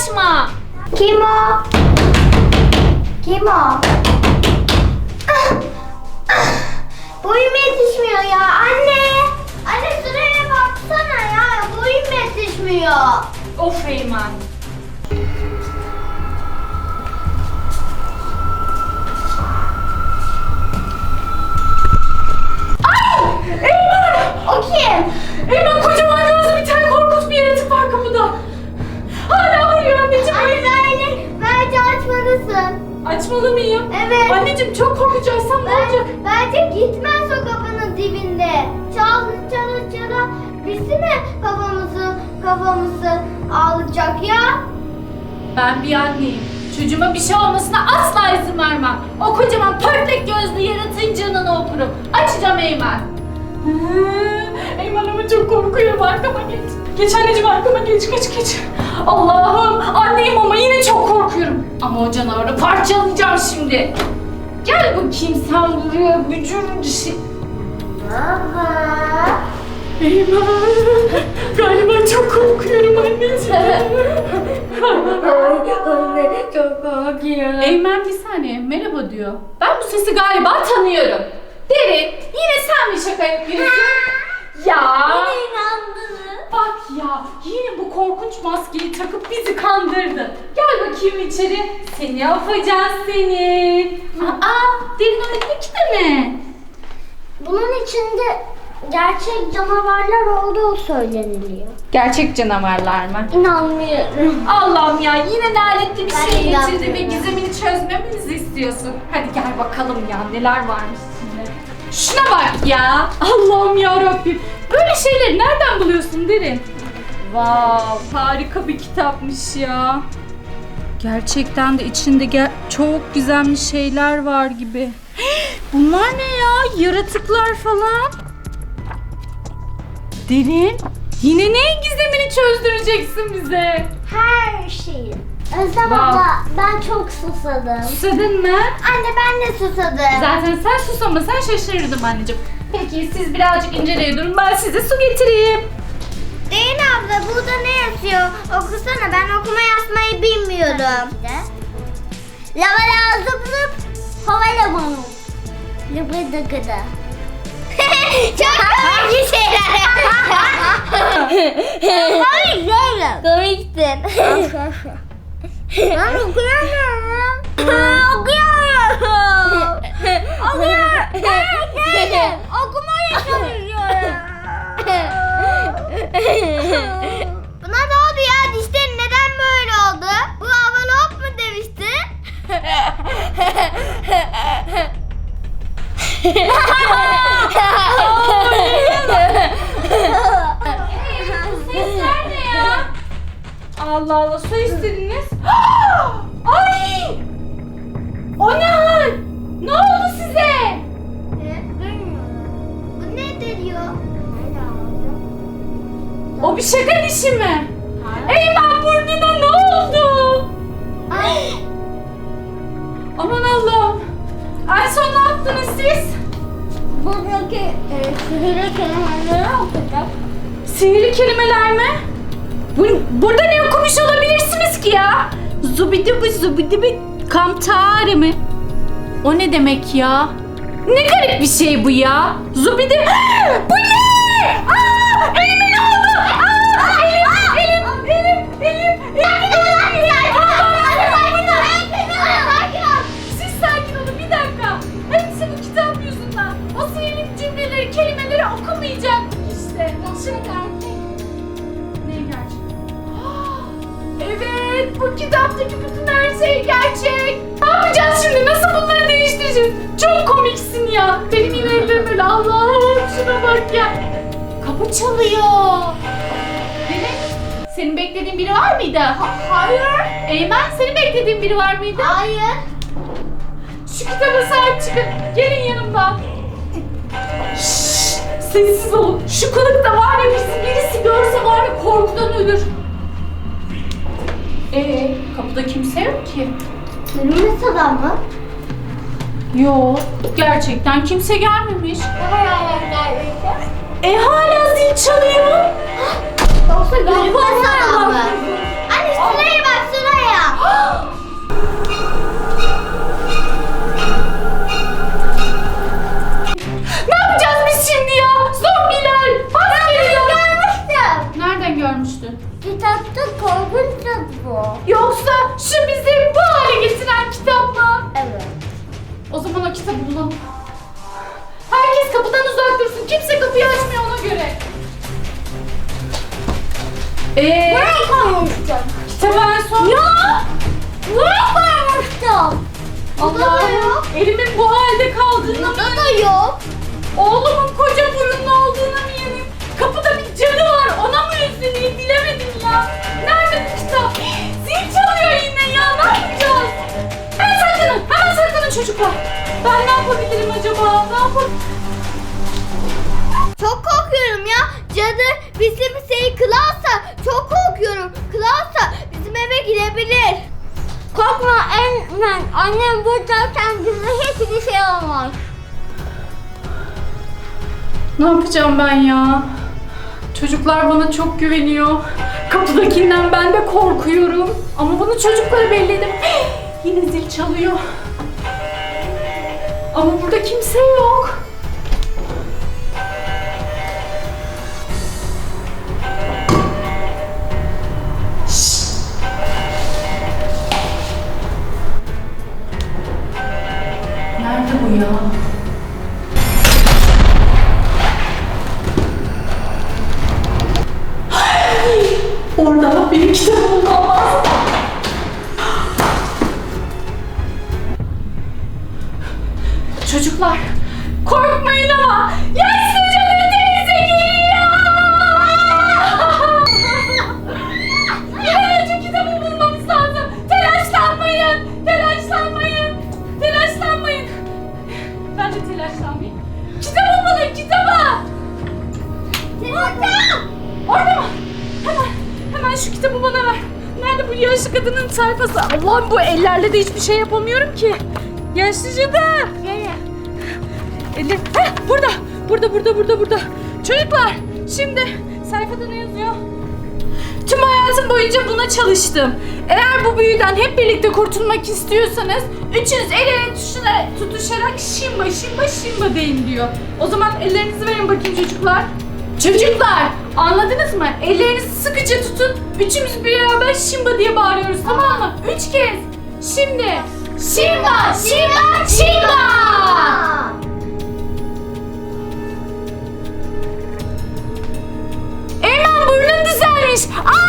açma. Kim o? Kim o? Boyum yetişmiyor ya anne. Anne sıraya baksana ya. Boyum yetişmiyor. Of Eymen. Ben bir anneyim. Çocuğuma bir şey olmasına asla izin vermem. O kocaman pörtlek gözlü yaratığın canını okurum. Açacağım Eymen. Eymen ama çok korkuyorum arkama geç. Geç anneciğim arkama geç geç geç. Allah'ım anneyim ama yine çok korkuyorum. Ama o canavarı parçalayacağım şimdi. Gel bakayım sen buraya bücür şey. Baba. Eymen. Galiba çok. Anne çok korkuyorum. Eymen bir saniye merhaba diyor. Ben bu sesi galiba tanıyorum. Derin yine sen mi şaka yapıyorsun? ya. inandınız. Bak ya yine bu korkunç maskeyi takıp bizi kandırdı. Gel bakayım içeri. Seni yapacağız seni. Aa derin öyle ki de mi? Bunun içinde gerçek canavarlar olduğu söyleniliyor. Gerçek canavarlar mı? İnanmıyorum. Allah'ım ya yine lanetli bir Ben şey getirdi inanmıyorum. ve gizemini çözmemizi istiyorsun. Hadi gel bakalım ya neler varmış içinde. Şuna bak ya. Allah'ım ya Rabbim. Böyle şeyleri nereden buluyorsun Derin? Wow, harika bir kitapmış ya. Gerçekten de içinde ge- çok gizemli şeyler var gibi. Bunlar ne ya? Yaratıklar falan. Derin, yine neyin gizemini çözdüreceksin bize? Her şeyi. Özlem Wow. abla ben çok susadım. Susadın mı? Anne ben de susadım. Zaten sen susamasan şaşırırdım anneciğim. Peki siz birazcık inceleye durun ben size su getireyim. Değil abla burada ne yazıyor? Okusana ben okuma yazmayı bilmiyorum. Lava la zıp zıp havala manu. Lıbı dıgıdı. Çok komik şeyler. Komik değilim. Komiksin. okuyamıyorum. okuyamıyorum. Sesler ne ya? Allah Allah su istediniz. Ay! O ne hal? Ne oldu size? Bu nedir ya? O bir şaka dişi mi? Eymen burnuna ne oldu? Ay. Aman Allah'ım. En son ne yaptınız siz? Buradaki e, sihirli kelimeleri okuyacak. Sihirli kelimeler mi? Bu, burada ne okumuş olabilirsiniz ki ya? Zubidibi zubidibi kamtare mi? O ne demek ya? Ne garip bir şey bu ya? Zubidi... bu ne? Bu kitaptaki bütün her şey gerçek. Ne yapacağız şimdi? Nasıl bunları değiştireceğiz? Çok komiksin ya. Benim yine ellerim böyle Allah'ım şuna bak ya. Kapı çalıyor. Deniz, senin beklediğin biri var mıydı? hayır. Eymen, senin beklediğin biri var mıydı? Hayır. Şu kitaba sahip çıkın. Gelin yanımdan. Şşş, sessiz olun. Şu kılıkta var ya bizi birisi görse var ya korkudan ölür. Kimse yok ki. Kırmızı adam mı? Yok, gerçekten kimse gelmemiş. E hala zil çalıyor. Yoksa var adam mı? Elimin bu halde kaldığına mı Burada da yok. Oğlumun koca burunlu olduğuna mı yemin? Kapıda bir cadı var ona mı üzüleyim bilemedim ya. Nerede bu kitap? Zil çalıyor yine ya ne yapacağız? Hemen saklanın hemen saklanın çocuklar. Ben ne yapabilirim acaba? Ne yapabilirim? Çok korkuyorum ya. Cadı bizim şeyi kılarsa çok korkuyorum. Kılarsa bizim eve girebilir. Korkma Eymen. Annem buradayken bize hiçbir şey olmaz. Ne yapacağım ben ya? Çocuklar bana çok güveniyor. Kapıdakinden ben de korkuyorum. Ama bunu çocuklara belli edip yine zil çalıyor. Ama burada kimse yok. Kitabı bana ver. Nerede bu yaşlı kadının sayfası? Allah'ım bu ellerle de hiçbir şey yapamıyorum ki. Yaşlı cadı. Gel. Eli. Heh, burada. Burada, burada, burada, burada. Çocuklar, şimdi sayfada ne yazıyor? Tüm hayatım boyunca buna çalıştım. Eğer bu büyüden hep birlikte kurtulmak istiyorsanız üçünüz el ele tutuşarak, tutuşarak şimba şimba şimba deyin diyor. O zaman ellerinizi verin bakayım çocuklar. Çocuklar anladınız mı? Ellerinizi sıkıca tutun. Üçümüz beraber şimba diye bağırıyoruz tamam mı? Üç kez. Şimdi. Şimba şimba şimba. Eymen burnun düzelmiş. Aa